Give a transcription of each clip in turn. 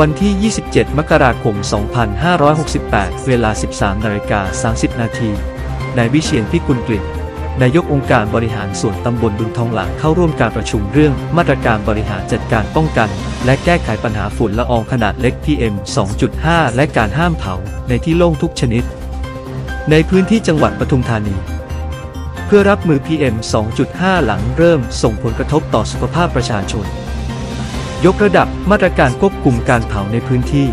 วันที่ 27 มกราคม 2568 เวลา 13นาฬิกา30 นาทีนายวิเชียนพิกุลกลิ่นนายกองค์การบริหารส่วนตำบลบึงทองหลางเข้าร่วมการประชุมเรื่องมาตรการบริหารจัดการป้องกัน และแก้ไขปัญหาฝุ่นละอองขนาดเล็ก PM 2.5 และการห้ามเผาในที่โล่งทุกชนิด ในพื้นที่จังหวัดปทุมธานี เพื่อรับมือ PM 2.5 หลังเริ่มส่งผลกระทบต่อสุขภาพประชาชน ยกระดับมาตรการควบคุมการเผาในพื้นที่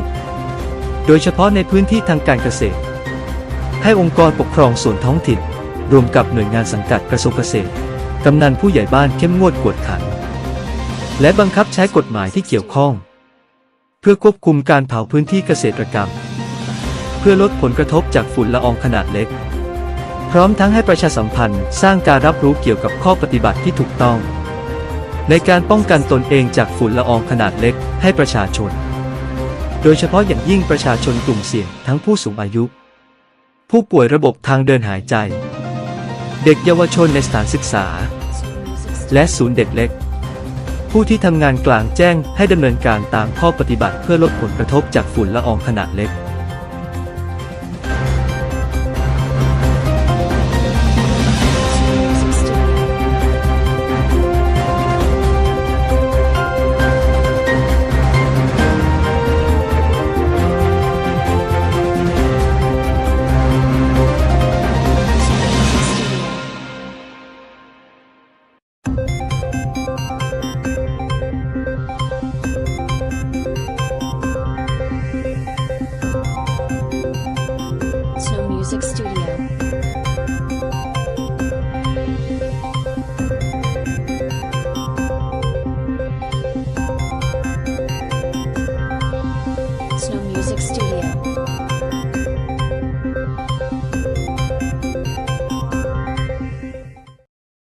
โดยเฉพาะในพื้นที่ทางการเกษตร ให้องค์กรปกครองส่วนท้องถิ่น รวมกับหน่วยงานสังกัดกระทรวงเกษตร กำนันผู้ใหญ่บ้านเข้มงวดกวดขัน และบังคับใช้กฎหมายที่เกี่ยวข้อง เพื่อควบคุมการเผาพื้นที่เกษตรกรรม เพื่อลดผลกระทบจากฝุ่นละอองขนาดเล็ก พร้อมทั้งให้ประชาสัมพันธ์สร้างการรับรู้เกี่ยวกับข้อปฏิบัติที่ถูกต้อง ในการป้องกันตนเองจากฝุ่นละอองขนาดเล็กให้ประชาชน โดยเฉพาะอย่างยิ่งประชาชนกลุ่มเสี่ยงทั้งผู้สูงอายุ ผู้ป่วยระบบทางเดินหายใจ เด็กเยาวชนในสถานศึกษา และศูนย์เด็กเล็ก ผู้ที่ทำงานกลางแจ้งให้ดำเนินการตามข้อปฏิบัติเพื่อลดผลกระทบจากฝุ่นละอองขนาดเล็ก music studio.